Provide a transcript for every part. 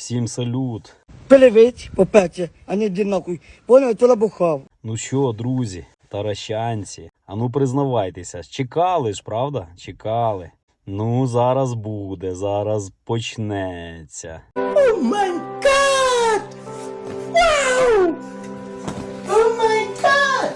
Всім салют. Перевить, по-перше, а не йди нахуй. Поняв, то лабухав. Ну що, друзі, таращанці, а ну признавайтеся, чекали ж, правда? Чекали. Ну, зараз буде, зараз почнеться. О май гад! Вау! О май гад!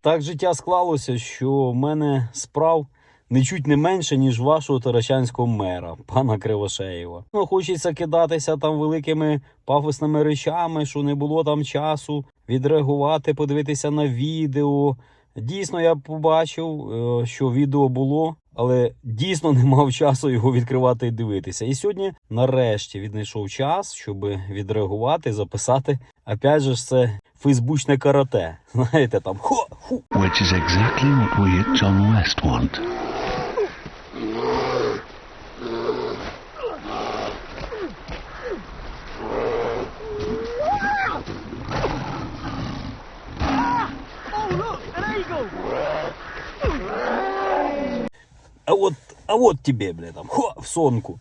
Так життя склалося, що в мене справ нечуть не менше, ніж вашого таращанського мера, пана Кривошеєва. Ну, хочеться кидатися там великими пафосними речами, що не було там часу відреагувати, подивитися на відео. Дійсно, я побачив, е, що відео було, але дійсно не мав часу його відкривати і дивитися. І сьогодні, нарешті, віднайшов час, щоб відреагувати, записати. Опять же, ж, це фейсбучне карате. Знаєте, там хо, ху, Which is exactly what we at John West want. а от, а от тебе, бля, там, хо, в сонку.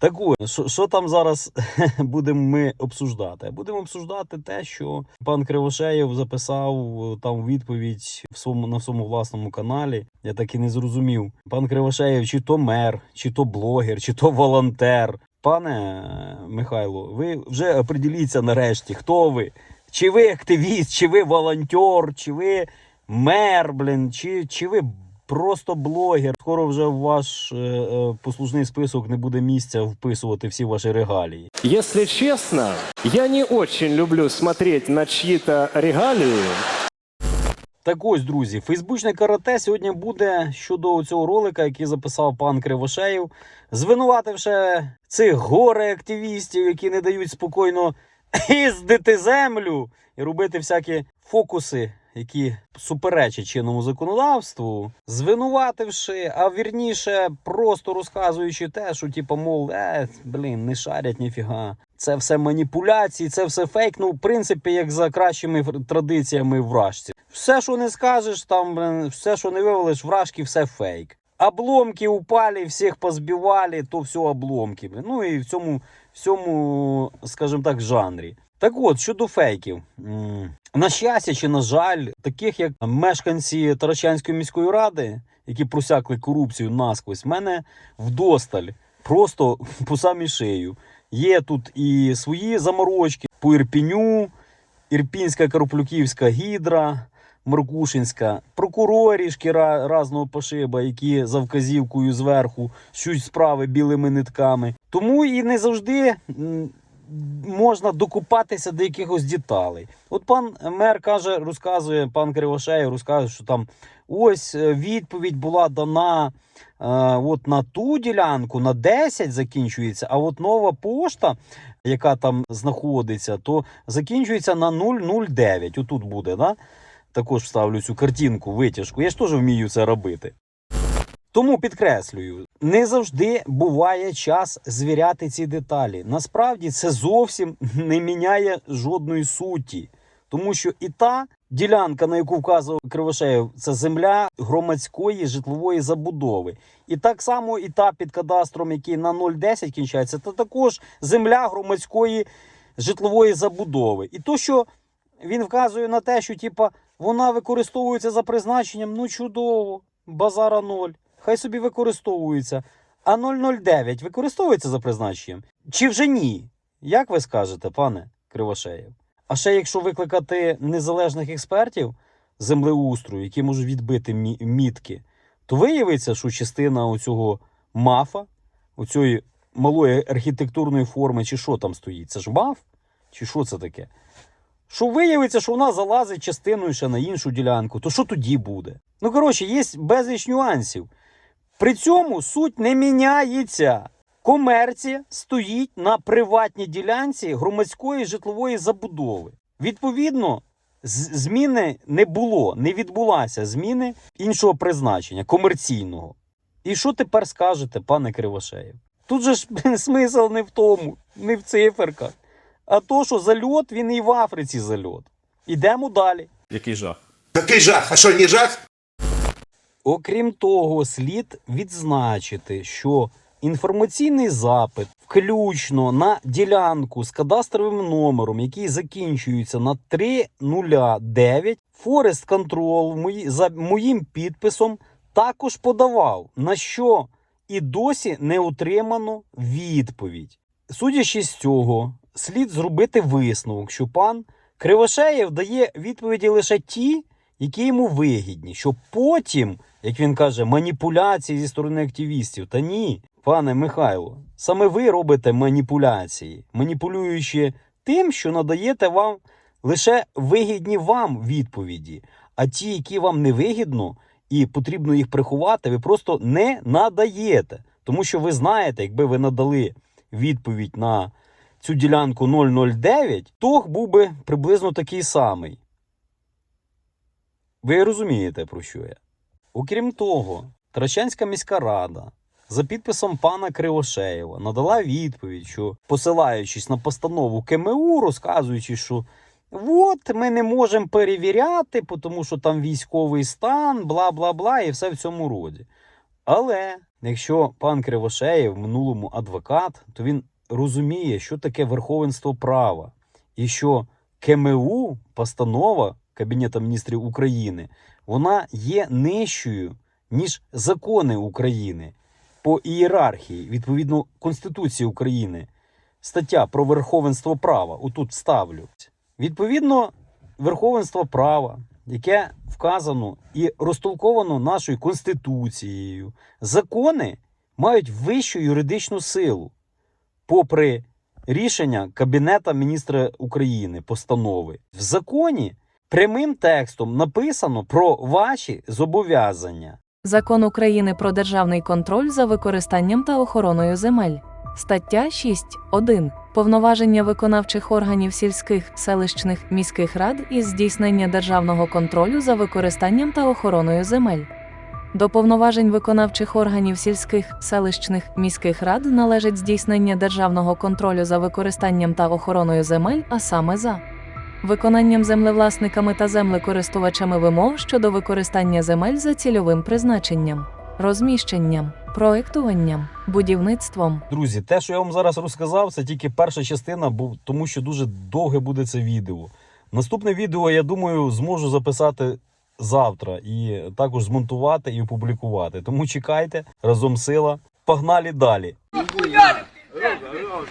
Так ось, що, там зараз будемо ми обсуждати? Будемо обсуждати те, що пан Кривошеєв записав е, там відповідь в своєму на своєму власному каналі. Я так і не зрозумів. Пан Кривошеєв, чи то мер, чи то блогер, чи то волонтер. Пане е, Михайло, ви вже определіться нарешті, хто ви? Чи ви активіст, чи ви волонтер, чи ви мер, блін, чи, чи ви просто блогер. Скоро вже в ваш е, е, послужний список не буде місця вписувати всі ваші регалії. Если честно, я не очень люблю смотреть на чьи-то регалии. Так ось, друзі, фейсбучне карате сьогодні буде щодо цього ролика, який записав пан Кривошеєв, звинувативши цих горе-активістів, які не дають спокійно їздити землю і робити всякі фокуси, які суперечать чинному законодавству, звинувативши, а вірніше, просто розказуючи те, що типу, мов, е, блін, не шарять ніфіга. Це все маніпуляції, це все фейк. Ну, в принципі, як за кращими традиціями вражці. Все, що не скажеш, там все, що не вивелиш, вражки, все фейк. Обломки упали, всіх позбивали, то все обломки. Ну і в цьому, в цьому, скажімо так, жанрі. Так от, щодо фейків. На щастя чи на жаль, таких як мешканці Таращанської міської ради, які просякли корупцію насквозь, в мене вдосталь, просто по самій шию. Є тут і свої заморочки по Ірпіню, Ірпінська Карплюківська гідра, Маркушинська, прокурорішки разного пошиба, які за вказівкою зверху щуть справи білими нитками. Тому і не завжди можна докупатися до якихось деталей. От пан мер каже, розказує, пан Кривошеєв розказує, що там ось е, відповідь була дана е, от на ту ділянку, на 10 закінчується, а от нова пошта, яка там знаходиться, то закінчується на 009. Отут буде, да? Також вставлю цю картинку, витяжку. Я ж теж вмію це робити. Тому підкреслюю, не завжди буває час звіряти ці деталі. Насправді це зовсім не міняє жодної суті, тому що і та ділянка, на яку вказував Кривошеєв, це земля громадської житлової забудови. І так само і та під кадастром, який на 010 кінчається, це також земля громадської житлової забудови. І то, що він вказує на те, що типа вона використовується за призначенням, ну чудово, базара ноль. Хай собі використовується. А 009 використовується за призначенням? Чи вже ні? Як ви скажете, пане Кривошеєв? А ще якщо викликати незалежних експертів землеустрою, які можуть відбити мі- мітки, то виявиться, що частина оцього мафа, оцієї малої архітектурної форми, чи що там стоїть? Це ж маф? Чи що це таке? Що виявиться, що вона залазить частиною ще на іншу ділянку, то що тоді буде? Ну, коротше, є безліч нюансів. При цьому суть не міняється. Комерція стоїть на приватній ділянці громадської житлової забудови. Відповідно, зміни не було, не відбулася зміни іншого призначення, комерційного. І що тепер скажете, пане Кривошеєв? Тут же ж смисл не в тому, не в циферках, а то, що зальот, він і в Африці зальот. Ідемо далі. Який жах. Який жах? А що, не жах? Окрім того, слід відзначити, що інформаційний запит, включно на ділянку з кадастровим номером, який закінчується на 309, Forest Control мої- за моїм підписом також подавав, на що і досі не отримано відповідь. Судячи з цього, слід зробити висновок, що пан Кривошеєв дає відповіді лише ті, які йому вигідні, щоб потім, як він каже, маніпуляції зі сторони активістів. Та ні, пане Михайло, саме ви робите маніпуляції, маніпулюючи тим, що надаєте вам лише вигідні вам відповіді, а ті, які вам не вигідно і потрібно їх приховати, ви просто не надаєте. Тому що ви знаєте, якби ви надали відповідь на цю ділянку 009, то був би приблизно такий самий. Ви розумієте, про що я? Окрім того, Трачанська міська рада за підписом пана Кривошеєва надала відповідь, що посилаючись на постанову КМУ, розказуючи, що от ми не можемо перевіряти, тому що там військовий стан, бла бла бла, і все в цьому роді. Але якщо пан Кривошеєв минулому адвокат, то він розуміє, що таке верховенство права, і що КМУ, постанова Кабінету міністрів України, вона є нижчою, ніж закони України по ієрархії, відповідно Конституції України. Стаття про верховенство права. Отут ставлю. Відповідно, верховенство права, яке вказано і розтолковано нашою Конституцією, закони мають вищу юридичну силу, попри рішення Кабінета міністра України, постанови. В законі прямим текстом написано про ваші зобов'язання. Закон України про державний контроль за використанням та охороною земель. Стаття 6.1. Повноваження виконавчих органів сільських, селищних, міських рад із здійснення державного контролю за використанням та охороною земель. До повноважень виконавчих органів сільських, селищних, міських рад належить здійснення державного контролю за використанням та охороною земель, а саме за виконанням землевласниками та землекористувачами вимог щодо використання земель за цільовим призначенням, розміщенням, проектуванням, будівництвом. Друзі, те, що я вам зараз розказав, це тільки перша частина, бо тому що дуже довге буде це відео. Наступне відео, я думаю, зможу записати завтра і також змонтувати і опублікувати. Тому чекайте, разом сила. Погнали далі. Блядь, наебало,